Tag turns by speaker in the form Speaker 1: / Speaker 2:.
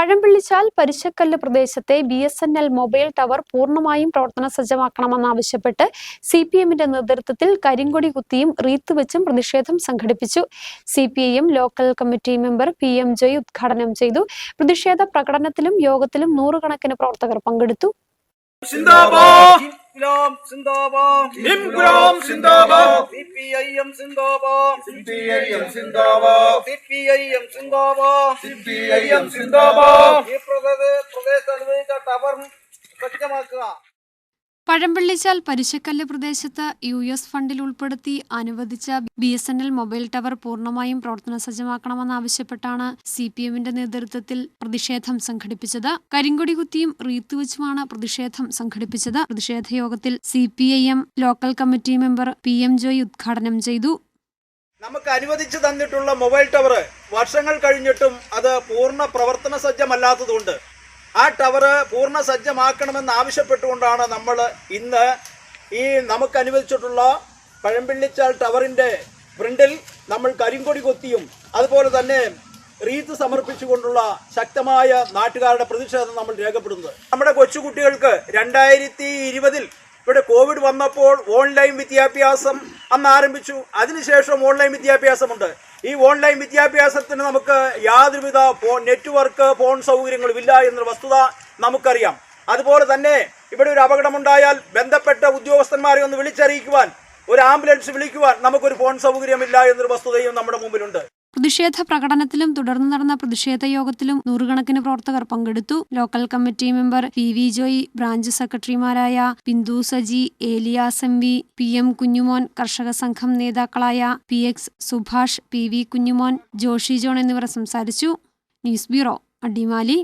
Speaker 1: പഴംപിള്ളിച്ചാൽ പരിശക്കല്ല് പ്രദേശത്തെ B S N L mobile tower പൂർണമായും പ്രവർത്തന സജ്ജമാക്കണമെന്നാവശ്യപ്പെട്ട് സി പി എമ്മിന്റെ നേതൃത്വത്തിൽ കരിങ്കൊടി കുത്തിയും റീത്ത് വെച്ചും പ്രതിഷേധം സംഘടിപ്പിച്ചു. C P I M local committee member P M Joy ഉദ്ഘാടനം ചെയ്തു. പ്രതിഷേധ പ്രകടനത്തിലും യോഗത്തിലും നൂറുകണക്കിന് പ്രവർത്തകർ പങ്കെടുത്തു.
Speaker 2: സിന്ദാബാദ്
Speaker 3: സിന്ദാബാദ്
Speaker 2: സിന്ദാബാദ്
Speaker 3: സിപിഐഎം സിന്ദാബാദ്
Speaker 2: സിപിഐഎം സിന്ദാബാദ്
Speaker 3: സിപിഐഎം സിന്ദാബാദ്
Speaker 2: സിപിഐഎം സിന്ദാബാദ്
Speaker 3: ഈ പ്രദേശ പ്രദേശത്ത് അനുവദിച്ച ടവർ സജ്ജമാക്കുക.
Speaker 1: പഴംപിള്ളിച്ചാൽ പരിശക്കല്ല് പ്രദേശത്ത് യു എസ് ഫണ്ടിൽ ഉൾപ്പെടുത്തി അനുവദിച്ച B S N L mobile tower പൂർണമായും പ്രവർത്തന സജ്ജമാക്കണമെന്നാവശ്യപ്പെട്ടാണ് സി പി എമ്മിന്റെ നേതൃത്വത്തിൽ പ്രതിഷേധം സംഘടിപ്പിച്ചത്. കരിങ്കൊടി കുത്തിയും റീത്ത് വെച്ചുമാണ് പ്രതിഷേധം സംഘടിപ്പിച്ചത്. പ്രതിഷേധ യോഗത്തിൽ C P I M local committee member P M Joy ഉദ്ഘാടനം ചെയ്തു.
Speaker 3: നമുക്ക് അനുവദിച്ചു തന്നിട്ടുള്ള മൊബൈൽ ടവർ വർഷങ്ങൾ കഴിഞ്ഞിട്ടും അത് പൂർണ പ്രവർത്തന സജ്ജമല്ലാത്തതുകൊണ്ട് ആ ടവർ പൂർണ സജ്ജമാക്കണമെന്ന് ആവശ്യപ്പെട്ടുകൊണ്ടാണ് നമ്മൾ ഇന്ന് ഈ നമുക്ക് അനുവദിച്ചിട്ടുള്ള പഴമ്പിള്ളിച്ചാൽ ടവറിന്റെ ഫ്രണ്ടിൽ നമ്മൾ കരിങ്കൊടി കൊത്തിയും അതുപോലെ തന്നെ റീത്ത് സമർപ്പിച്ചുകൊണ്ടുള്ള ശക്തമായ നാട്ടുകാരുടെ പ്രതിഷേധം നമ്മൾ രേഖപ്പെടുന്നത് നമ്മുടെ കൊച്ചുകുട്ടികൾക്ക് രണ്ടായിരത്തി ഇരുപതിൽ ഇവിടെ കോവിഡ് വന്നപ്പോൾ ഓൺലൈൻ വിദ്യാഭ്യാസം അന്ന് ആരംഭിച്ചു. അതിനുശേഷം ഓൺലൈൻ വിദ്യാഭ്യാസമുണ്ട്. ഈ ഓൺലൈൻ വിദ്യാഭ്യാസത്തിന് നമുക്ക് യാതൊരുവിധ നെറ്റ്വർക്ക് ഫോൺ സൗകര്യങ്ങളും ഇല്ല എന്നൊരു വസ്തുത നമുക്കറിയാം. അതുപോലെ തന്നെ ഇവിടെ ഒരു അപകടമുണ്ടായാൽ ബന്ധപ്പെട്ട ഉദ്യോഗസ്ഥന്മാരെ ഒന്ന് വിളിച്ചറിയിക്കുവാൻ ഒരു ആംബുലൻസ് വിളിക്കുവാൻ നമുക്കൊരു ഫോൺ സൗകര്യമില്ല എന്നൊരു വസ്തുതയും നമ്മുടെ മുമ്പിലുണ്ട്.
Speaker 1: പ്രതിഷേധ പ്രകടനത്തിലും തുടർന്ന് നടന്ന പ്രതിഷേധ യോഗത്തിലും നൂറുകണക്കിന് പ്രവർത്തകർ പങ്കെടുത്തു. Local committee member P V Joy branch സെക്രട്ടറിമാരായ Bindu Saji Elias M V P M Kunjumon കർഷക സംഘം നേതാക്കളായ P X Subhash P V Kunjumon Joshi John എന്നിവർ സംസാരിച്ചു. News bureau Adimali.